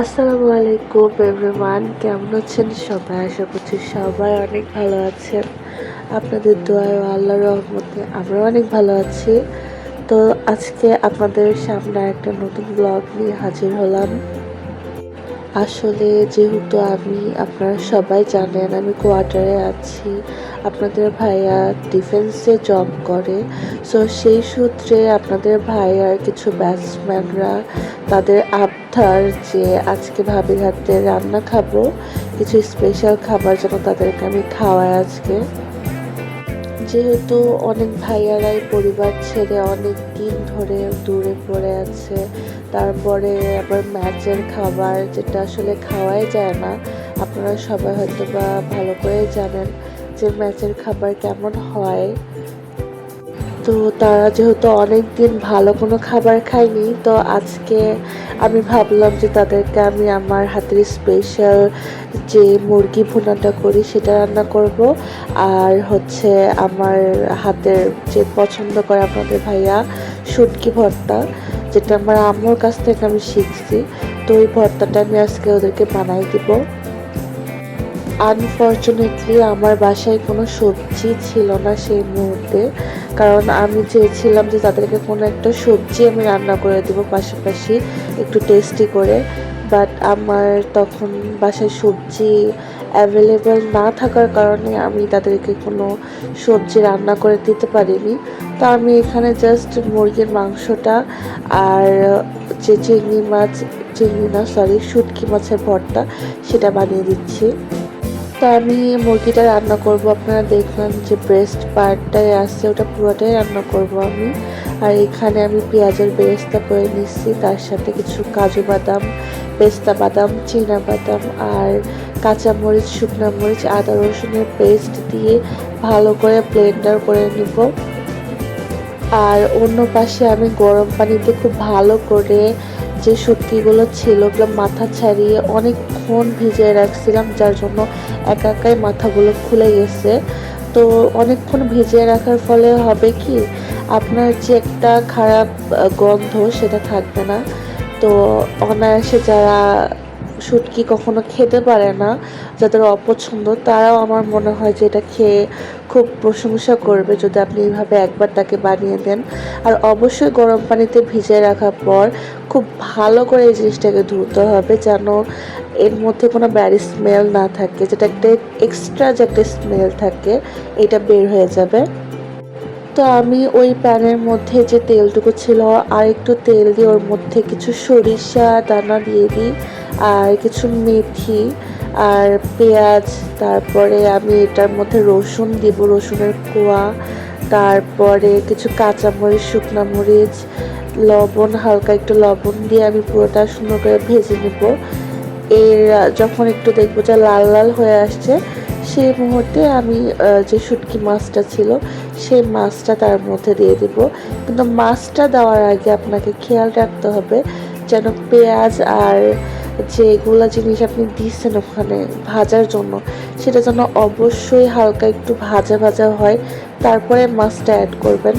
আসসালামু আলাইকুম এভরিওয়ান কেমন আছেন সবাই? আশা করছি সবাই অনেক ভালো আছেন। আপনাদের দোয়ায় আল্লাহ রহমতে আমরা অনেক ভালো আছি। তো আজকে আপনাদের সামনে একটা নতুন ব্লগ নিয়ে হাজির হলাম। আসলে যেহেতু আমি, আপনারা সবাই জানেন আমি কোয়ার্টারে আছি। আপনাদের ভাইয়া ডিফেন্সে জব করে। সো সেই সূত্রে আপনাদের ভাইয়ার কিছু ব্যাটসম্যানরা তাদের আবদার যে আজকে ভাবির হাতে রান্না খাব, কিছু স্পেশাল খাবার যেন তাদেরকে আমি খাওয়াই আজকে। যেহেতু অনেক ভাইয়ারাই পরিবার ছেড়ে অনেক দিন ধরে দূরে পড়ে আছে, তারপরে আবার ম্যাচের খাবার যেটা আসলে খাওয়াই যায় না, আপনারা সবাই হয়তো বা ভালো করে জানেন যে ম্যাচের খাবার কেমন হয়। তো তারা যেহেতু অনেক দিন ভালো কোনো খাবার খায়নি, তো আজকে আমি ভাবলাম যে তাদেরকে আমি আমার হাতের স্পেশাল যে মুরগি ভুনাটা করি সেটা রান্না করব। আর হচ্ছে আমার হাতের যে পছন্দ করে আপনাদের ভাইয়া শুটকি ভর্তা, যেটা আমার আম্মুর কাছ থেকে আমি শিখছি, তো ওই ভর্তাটা আমি আজকে ওদেরকে বানাই দিব। আনফর্চুনেটলি আমার বাসায় কোনো সবজি ছিল না সেই মুহূর্তে। কারণ আমি চেয়েছিলাম যে তাদেরকে কোনো একটা সবজি আমি রান্না করে দেবো পাশাপাশি একটু টেস্টি করে। বাট আমার তখন বাসায় সবজি অ্যাভেলেবেল না থাকার কারণে আমি তাদেরকে কোনো সবজি রান্না করে দিতে পারিনি। তো আমি এখানে জাস্ট মুরগির মাংসটা আর যে চিংড়ি মাছ, চিংড়ি না সরি শুটকি মাছের ভর্তা সেটা বানিয়ে দিচ্ছি। তো আমি মুরগিটা রান্না করব। আপনারা দেখলাম যে ব্রেস্ট পার্টটাই আছে, ওটা পুরোটাই রান্না করব আমি। আর এখানে আমি পেঁয়াজের বেরেস্তা করে নিচ্ছি। তার সাথে কিছু কাজু বাদাম, পেস্তা বাদাম, চীনা বাদাম আর কাঁচামরিচ, শুকনা মরিচ, আদা রসুনের পেস্ট দিয়ে ভালো করে ব্লেন্ডার করে নিব। আর অন্য পাশে আমি গরম পানিতে খুব ভালো করে যে শুটকিগুলো ছিল, ওগুলো মাথা ছাড়িয়ে অনেকক্ষণ ভিজিয়ে রাখছিলাম, যার জন্য একা একাই মাথাগুলো খুলে গেছে। তো অনেকক্ষণ ভিজিয়ে রাখার ফলে হবে কি, আপনার যে একটা খারাপ গন্ধ সেটা থাকবে না। তো অনায়াসে যারা শুটকি কখনো খেতে পারে না, যাদের অপছন্দ, তারাও আমার মনে হয় যে এটা খেয়ে খুব প্রশংসা করবে যদি আপনি এইভাবে একবার তাকে বানিয়ে দেন। আর অবশ্যই গরম পানিতে ভিজিয়ে রাখার পর খুব ভালো করে এই জিনিসটাকে ধুতে হবে যেন এর মধ্যে কোনো ব্যারি স্মেল না থাকে, যেটা একটা এক্সট্রা যে একটা স্মেল থাকে, এটা বের হয়ে যাবে। তো আমি ওই প্যানের মধ্যে যে তেলটুকু ছিল, আর একটু তেল দিয়ে ওর মধ্যে কিছু সরিষা, দানা দিয়ে দিই। আর কিছু মেথি আর পেঁয়াজ, তারপরে আমি এটার মধ্যে রসুন দিব, রসুনের কোয়া, তারপরে কিছু কাঁচামরিচ, শুকনো মরিচ, লবণ, হালকা একটু লবণ দিয়ে আমি পুরোটা সুন্দর করে ভেজে নেব। এর, যখন একটু দেখব যে লাল লাল হয়ে আসছে, সেই মুহূর্তে আমি যে শুটকি মাছটা ছিল, সেই মাছটা তার মধ্যে দিয়ে দিব। কিন্তু মাছটা দেওয়ার আগে আপনাকে খেয়াল রাখতে হবে যেন পেঁয়াজ আর যেগুলো জিনিস আপনি দিচ্ছেন ওখানে ভাজার জন্য, সেটা যেন অবশ্যই হালকা একটু ভাজা ভাজা হয়, তারপরে মাছটা অ্যাড করবেন।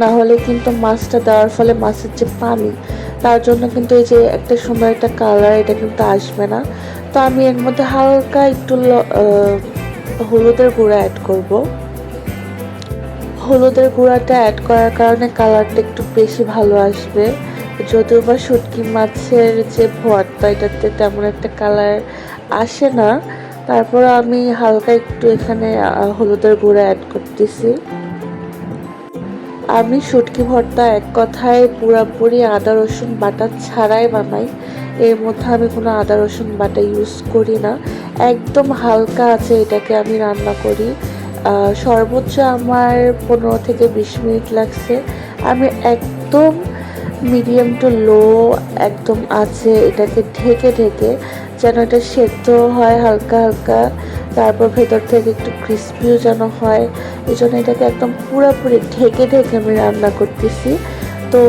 না হলে কিন্তু মাছটা দেওয়ার ফলে মাছের যে পানি, তার জন্য কিন্তু এই যে একটা সুন্দর একটা কালার এটা কিন্তু আসবে না। তো আমি এর মধ্যে হালকা একটু হলুদের গুঁড়া অ্যাড করব। হলুদের গুঁড়াটা অ্যাড করার কারণে কালারটা একটু বেশি ভালো আসবে। যদিও বা শুটকি মাছের যে ভর্তা, এটাতে তেমন একটা কালার আসে না। তারপর আমি হালকা একটু এখানে হলুদের গুঁড়া অ্যাড করতেছি। আমি শুটকি ভর্তা এক কথায় পুরাপুরি আদা, রসুন বাটা ছাড়াই বানাই। এর মধ্যে আমি কোনো আদা, রসুন বাটা ইউজ করি না। একদম হালকা আছে এটাকে আমি রান্না করি। সর্বোচ্চ আমার পনেরো থেকে বিশ মিনিট লাগছে। আমি একদম মিডিয়াম টু লো একদম আছে, এটাকে ঢেকে ঢেকে যেন এটা সেদ্ধ হয় হালকা হালকা, তারপর ভেতর থেকে একটু ক্রিস্পিও যেন হয়। এই জন্য এটাকে একদম পুরোপুরি ঢেকে ঢেকে আমি রান্না করতেছি। তো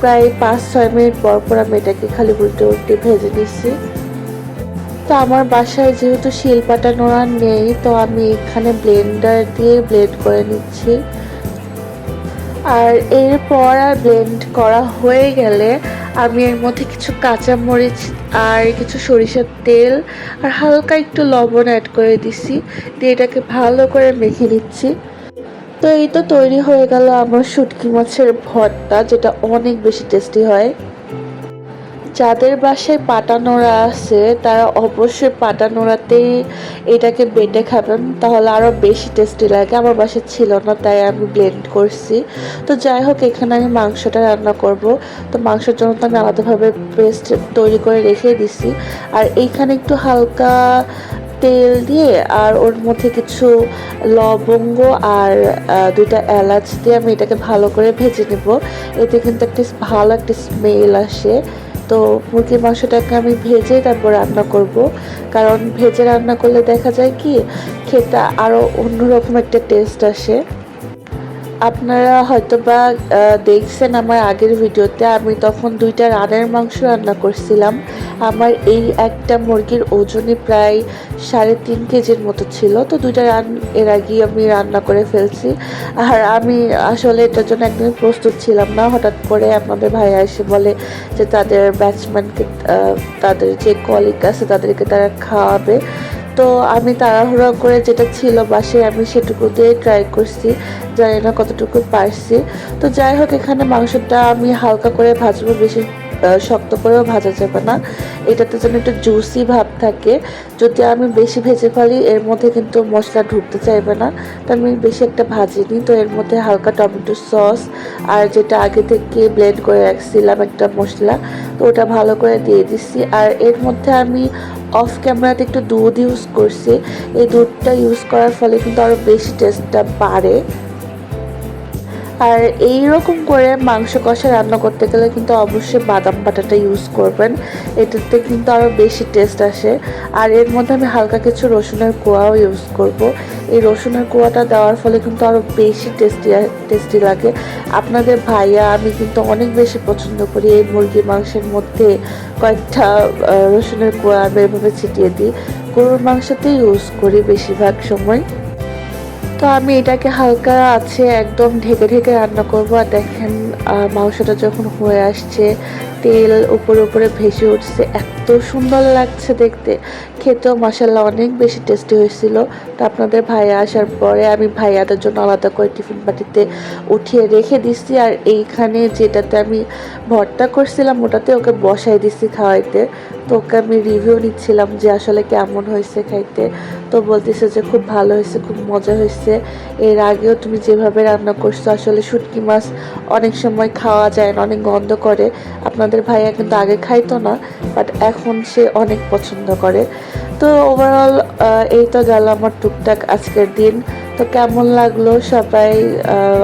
প্রায় পাঁচ, ছয় মিনিট পর পর আমি এটাকে খালি উল্টে উল্টে ভেজে নিচ্ছি। তো আমার বাসায় যেহেতু শিল পাটানো আর নেই, তো আমি এখানে ব্লেন্ডার দিয়ে ব্লেন্ড করে নিচ্ছি। আর এরপর আর ব্লেন্ড করা হয়ে গেলে আমি এর মধ্যে কিছু কাঁচামরিচ আর কিছু সরিষার তেল আর হালকা একটু লবণ অ্যাড করে দিছি। দিয়ে এটাকে ভালো করে মেখে নিচ্ছি। তো এই তো তৈরি হয়ে গেল আমার শুটকি মাছের ভর্তা, যেটা অনেক বেশি টেস্টি হয়। যাদের বাসায় পাটা নোড়া আছে, তারা অবশ্যই পাটা নোড়াতেই এটাকে বেটে খাবেন। তাহলে আরও বেশি টেস্টি লাগে। আমার বাসায় ছিল না, তাই আমি ব্লেন্ড করছি। তো যাই হোক, এখানে আমি মাংসটা রান্না করব। তো মাংসের জন্য তো আমি আলাদাভাবে পেস্ট তৈরি করে রেখে দিছি। আর এইখানে একটু হালকা তেল দিয়ে আর ওর মধ্যে কিছু লবঙ্গ আর দুইটা এলাচ দিয়ে আমি এটাকে ভালো করে ভেজে নেব। এতে কিন্তু একটা ভালো একটা স্মেল আসে। তো মুরগির মাংসটাকে আমি ভেজে তারপর রান্না করব। কারণ ভেজে রান্না করলে দেখা যায় কি, খেতে আরও অন্যরকম একটা টেস্ট আসে। আপনারা হয়তোবা দেখছেন আমার আগের ভিডিওতে আমি তখন দুইটা রানের মাংস রান্না করছিলাম। আমার এই একটা মুরগির ওজনই প্রায় সাড়ে তিন কেজির মতো ছিল। তো দুইটা রান এর আগেই আমি রান্না করে ফেলছি। আর আমি আসলে এটার জন্য একদমই প্রস্তুত ছিলাম না। হঠাৎ করে আমাদের ভাইয়া এসে বলে যে তাদের ব্যাটসম্যানকে তাদের যে কলিগ আছে তাদেরকে তারা খাওয়াবে। তো আমি তাড়াহুড়া করে যেটা ছিল বাসায়, আমি সেটুকু দিয়ে ট্রাই করছি। জানি না কতটুকু পারছি। তো যাই হোক, এখানে মাংসটা আমি হালকা করে ভাজবো, বেশি শক্ত করেও ভাজা যাবে না। এটাতে যেন একটু জুসি ভাব থাকে। যদি আমি বেশি ভেজে ফেলি, এর মধ্যে কিন্তু মশলা ঢুকতে চাইবে না। তো আমি বেশি একটা ভাজিনি, তো এর মধ্যে হালকা টমেটো সস আর যেটা আগে থেকে ব্লেন্ড করে রাখছিলাম একটা মশলা তো ওটা ভালো করে দিয়ে দিচ্ছি। আর এর মধ্যে আমি অফ ক্যামেরাতে একটু দুধ ইউজ করছি। এই দুধটা ইউজ করার ফলে কিন্তু আরও বেশি টেস্টটা বাড়ে। আর এই রকম করে মাংস কষা রান্না করতে গেলে কিন্তু অবশ্যই বাদাম বাটাটা ইউজ করবেন। এটাতে কিন্তু আরও বেশি টেস্ট আসে। আর এর মধ্যে আমি হালকা কিছু রসুনের কোয়াও ইউজ করব। এই রসুনের কোয়াটা দেওয়ার ফলে কিন্তু আরও বেশি টেস্টি টেস্টি লাগে। আপনাদের ভাইয়া, আমি কিন্তু অনেক বেশি পছন্দ করি এই মুরগির মাংসের মধ্যে কয়েকটা রসুনের কোয়া আমি এভাবে ছিটিয়ে দিই। গরুর মাংসতেই ইউজ করি বেশিরভাগ সময়। তো আমি এটাকে হালকা আছে একদম ঢেকে ঢেকে রান্না করব। আর দেখেন মাংসটা যখন হয়ে আসছে তেল উপরে উপরে ভেসে উঠছে। এত সুন্দর লাগছে দেখতে। খেতেও মশাল্লা অনেক বেশি টেস্টি হয়েছিল। তো আপনাদের ভাইয়া আসার পরে আমি ভাইয়াদের জন্য আলাদা করে টিফিন বাটিতে উঠিয়ে রেখে দিচ্ছি আর এইখানে যেটাতে আমি ভর্তা করছিলাম, ওটাতে ওকে বসাই দিচ্ছি খাওয়াইতে। তো ওকে আমি রিভিউ নিচ্ছিলাম যে আসলে কেমন হয়েছে খাইতে। তো বলতেছে যে খুব ভালো হয়েছে, খুব মজা হয়েছে। এর আগেও তুমি যেভাবে রান্না করছ, আসলে শুটকি মাছ অনেক সময় খাওয়া যায় না, অনেক গন্ধ করে। আপনাদের ভাইয়া কিন্তু আগে খাইতো না বাট এখন সে অনেক পছন্দ করে। তো ওভারঅল এই তো গেল আমার টুকটাক আজকের দিন। তো কেমন লাগল সবাই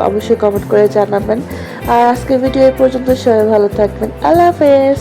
অবশ্যই কমেন্ট করে জানাবেন। আর আজকের ভিডিও এই পর্যন্ত সবাই ভালো থাকবেন। আল্লাহ হাফেজ!